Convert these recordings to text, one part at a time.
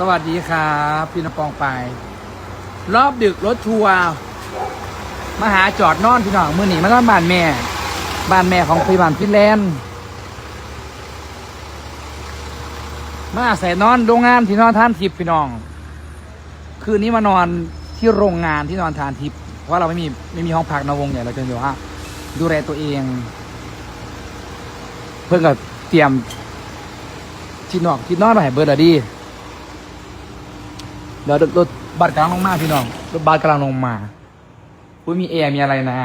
สวัสดีครับพี่น้องปองไป รอบดึกรถทัวร์มาหาจอดนอนพี่น้องมือหนีมานอนบ้านแม่ บ้านแม่ของพยาบาลพินแลนด์มาใส่นอนโรงงานที่นอนทานทิพย์พี่น้อง คืนนี้มานอนที่โรงงานที่นอนทานทิพย์เพราะเราไม่มีไม่มีห้องพักนวงใหญ่เราจะอยู่ว่าดูแลตัวเอง เพื่อนกับเตรียมที่นอกที่นอนมาให้เบิร์ดอะดี เดี๋ยวรถบัสกำลังลงมาพี่น้อง รถบัสกำลังลงมาอุ้ยมีแอร์มีอะไรนะ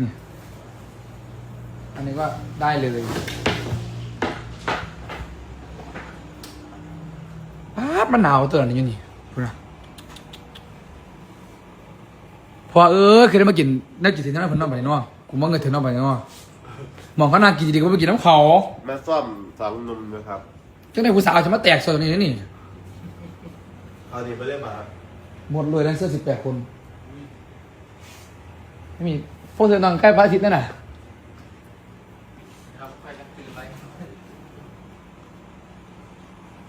นี่อันนี้ก็ได้เลยป๊าบมันหนาวตัวนี้อยู่นี่พูดนะพอเออเคยได้มากินได้กินถึงนั้นเพิ่นนอนไปเนาะกูว่าเงินถึงนอนไปเนาะหมองเขาน่ากินดีๆก็ไปกินน้ำเขา มาซ่อมสองหนุ่มนะครับจังได้ผู้สาวจะมาแตกโซนนี้นี่ เอาดีไปเรียมาหมดเลยแดนเซอร์สิบแปดคน ไม่มีพวกเธอนอนใกล้พระอาทิตย์นั่นน่ะ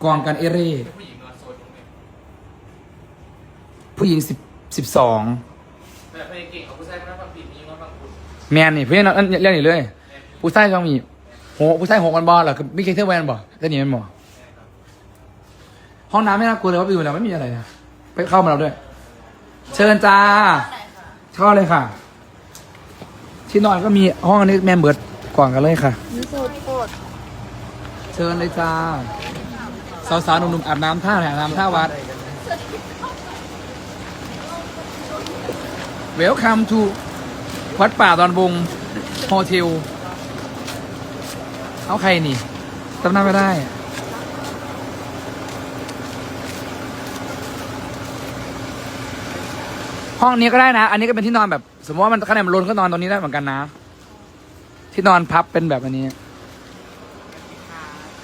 กองกันเอเร่ผู้หญิงสิบสิบสองแบบเพลงเก่งของผู้ชายคนนั้นฟังผิดมีนองฟังคุณแมนนี่เพื่อนนั่นเรื่องนี้เลย ผู้ชายต้องมีโหผู้ชายหกกันบอลเหรอคือไม่เคยเที่ยวแวนบ่แต่นี่มันบ่ ห้องน้ำไม่น่ากลัวเลยว่าไปดูแล้วไม่มีอะไรนะไปเข้ามาเราด้วย เชิญจ้าเข้าเลยค่ะ ที่นอนก็มีห้องอันนี้แมนเบิร์ดก่อนกันเลยค่ะ นี่โสดโคตรเชิญเลยจ้าสาวๆหนุ่มๆอาบน้ำท่าไหนอาบน้ำท่าวัด Welcome to วัดป่าดอนบงโฮเทล เอาใครนี่จำหน้าไม่ได้ ห้องนี้ก็ได้นะ อันนี้ก็เป็นที่นอนแบบ สมมติว่ามันข้างในมันล้นก็นอนตรงนี้ได้เหมือนกันนะ ที่นอนพับเป็นแบบอันนี้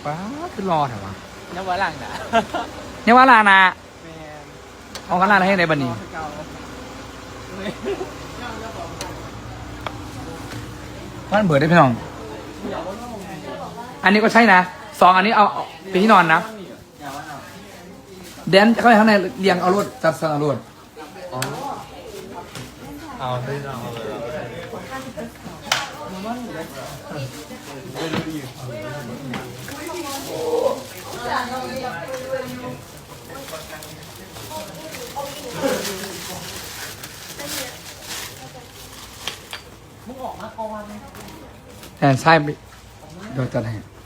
ป้าดคือรอแถวะน้ำว่าหลังนะเนี่ยว่าลานาแมนเอากันลานาให้ในบันนี้เก่าบ้านเบิดได้พี่น้อง อันนี้ก็ใช่นะสองอันนี้เอาเอาเป็นที่นอนนะแดนเข้าไปข้างในเรียงเอารถจัดสรรเอารถ เอาได้เอาเลยแอนใช่เดี๋ยวจัดให้